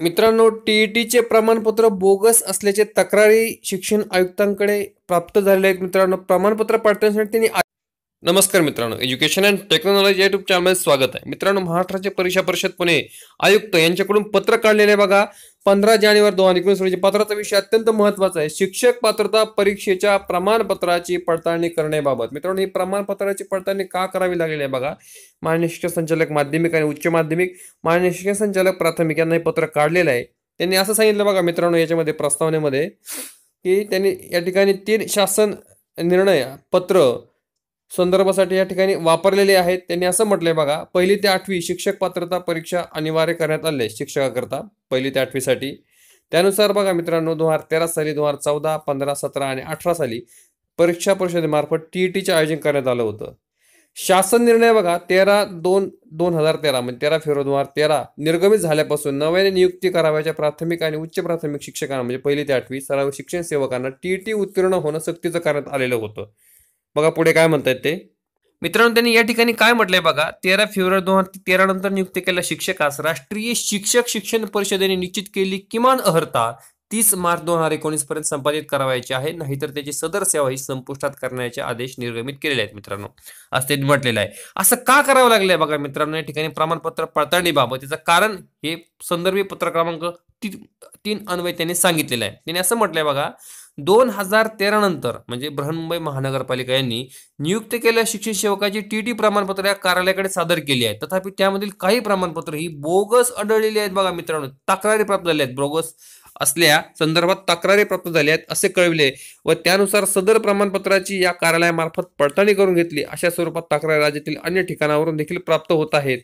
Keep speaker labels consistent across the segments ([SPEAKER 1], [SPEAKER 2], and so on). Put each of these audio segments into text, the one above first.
[SPEAKER 1] मित्रांनो टीईटीचे प्रमाणपत्र बोगस असल्याचे तक्रारी शिक्षण आयुक्तांकडे प्राप्त झालेले आहेत. मित्रांनो प्रमाणपत्र पाठवण्यासाठी त्यांनी नमस्कार मित्रांनो education and technology YouTube channel स्वागत आहे. मित्रांनो महाराष्ट्राचे परीक्षा परिषद पुणे आयुक्त यांच्याकडून पत्र काढलेले आहे बघा. पंधरा जानेवारी दोन हजार एकोणीस रोजी पत्राचा विषय अत्यंत महत्त्वाचा आहे. शिक्षक पात्रता परीक्षेच्या प्रमाणपत्राची पडताळणी करण्याबाबत. मित्रांनो ही प्रमाणपत्राची पडताळणी का करावी लागलेली आहे बघा? मान्य शिक्षण संचालक माध्यमिक आणि उच्च माध्यमिक मान्य शिक्षण संचालक प्राथमिक यांना हे पत्र काढलेलं आहे. त्यांनी असं सांगितलं बघा मित्रांनो याच्यामध्ये प्रस्तावनेमध्ये की त्यांनी या ठिकाणी तीन शासन निर्णय पत्र संदर्भासाठी या ठिकाणी वापरलेले आहेत. त्यांनी असं म्हटलंय बघा पहिली ते आठवी शिक्षक पात्रता परीक्षा अनिवार्य करण्यात आले शिक्षकाकरता. पहिली ते आठवीसाठी. त्यानुसार बघा मित्रांनो दोन हजार तेरा साली दोन हजार चौदा पंधरा सतरा आणि अठरा साली परीक्षा परिषदेमार्फत टी ई टीचे आयोजन करण्यात आलं होतं. शासन निर्णय बघा तेरा दोन दोन हजार तेरा म्हणजे तेरा फेब्रुवारी दोन हजार तेरा निर्गमित झाल्यापासून नव्याने नियुक्ती करावयाच्या प्राथमिक आणि उच्च प्राथमिक शिक्षकांना म्हणजे पहिली ते आठवी सर्व शिक्षण सेवकांना टी ई टी उत्तीर्ण होणं सक्तीचं करण्यात आलेलं होतं. बघा पुढे काय म्हणतायत ते. मित्रांनो त्यांनी या ठिकाणी काय म्हटलंय बघा तेरा फेब्रुवारी दोन हजार तेरा नंतर नियुक्त केलेल्या शिक्षकास राष्ट्रीय शिक्षक शिक्षण परिषदेने निश्चित केली किमान अर्हता तीस मार्च दोन हजार एकोणीस पर्यंत संपादित करावायची आहे नाहीतर त्याची सदर सेवा ही संपुष्टात करण्याचे आदेश निर्गमित केलेले आहेत मित्रांनो असं त्यांनी म्हटलेलं आहे. असं का करावं लागलंय बघा मित्रांनो या ठिकाणी प्रमाणपत्र पडताळणीबाबत त्याचं कारण हे संदर्भी पत्र क्रमांक तीन तीन अन्वय त्यांनी सांगितलेलं आहे. त्यांनी असं म्हटलंय बघा दोन हजार तेरा नंतर म्हणजे बृहन्मुंबई महानगरपालिका यांनी नियुक्त केलेल्या शिक्षण सेवकाची टी टी प्रमाणपत्र या कार्यालयाकडे सादर केली आहे. तथापि त्यामधील काही प्रमाणपत्र ही बोगस आढळलेली आहेत बघा मित्रांनो. तक्रारी प्राप्त झाल्या आहेत. बोगस असल्या संदर्भात तक्रारी प्राप्त झाल्या आहेत असे कळविले व त्यानुसार सदर प्रमाणपत्राची या कार्यालयामार्फत पडताळणी करून घेतली. अशा स्वरूपात तक्रारी राज्यातील अन्य ठिकाणावरून देखील प्राप्त होत आहेत.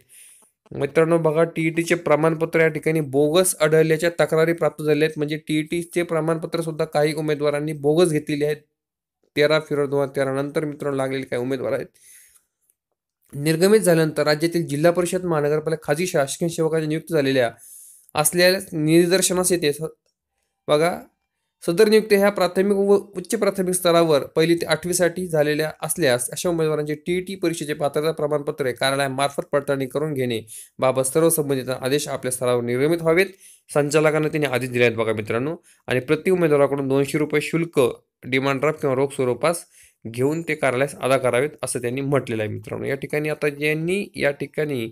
[SPEAKER 1] मित्रांनो बघा टीईटीचे प्रमाणपत्र या ठिकाणी बोगस आढळल्याच्या तक्रारी प्राप्त झाल्या आहेत. म्हणजे टीईटीचे प्रमाणपत्र सुद्धा काही उमेदवारांनी बोगस घेतलेले आहेत. तेरा फेब्रुवारी दोन हजार तेरा नंतर मित्रांनो लागलेले काही उमेदवार आहेत. निर्गमित झाल्यानंतर राज्यातील जिल्हा परिषद महानगरपालिका खाजगी शासकीय सेवकाच्या नियुक्त झालेल्या असलेल्या निदर्शनास येते. बघा सदर नियुक्ती ह्या प्राथमिक व उच्च प्राथमिक स्तरावर पहिली ते आठवीसाठी झालेल्या असल्यास अशा उमेदवारांचे टी टी परीक्षेचे पात्रता प्रमाणपत्रे कार्यालयामार्फत पडताळणी करून घेणे बाबत सर्व संबंधित आदेश आपल्या स्तरावर निर्गमित व्हावेत. संचालकांना त्यांनी आदेश दिले आहेत बघा मित्रांनो. आणि प्रति उमेदवाराकडून दोनशे रुपये शुल्क डिमांड ड्राफ्ट किंवा रोख स्वरूपास घेऊन ते कार्यालयास अदा करावेत असं त्यांनी म्हटलेलं आहे मित्रांनो. या ठिकाणी आता ज्यांनी या ठिकाणी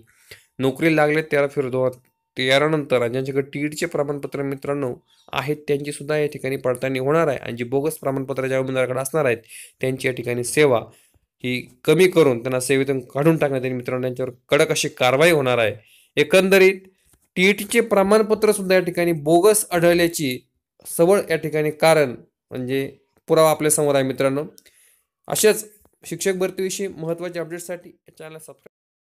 [SPEAKER 1] नोकरी लागले तेरा फेब्रुवारी दोन आणि ज्यांच्याकडे टीडचे प्रमाणपत्र मित्रांनो आहेत त्यांची सुद्धा या ठिकाणी पडताळणी होणार आहे. आणि जी बोगस प्रमाणपत्र ज्या उमेदवाराकडे असणार आहेत त्यांची या ठिकाणी सेवा ही कमी करून त्यांना सेवेतून काढून टाकण्यात येईल. मित्रांनो त्यांच्यावर कडक अशी कारवाई होणार आहे. एकंदरीत टीईटीचे प्रमाणपत्र सुद्धा या ठिकाणी बोगस आढळल्याची सवळ या ठिकाणी कारण म्हणजे पुरावा आपल्यासमोर आहे मित्रांनो. अशाच शिक्षक भरतीविषयी महत्त्वाच्या अपडेट्ससाठी चॅनल सबस्क्राईब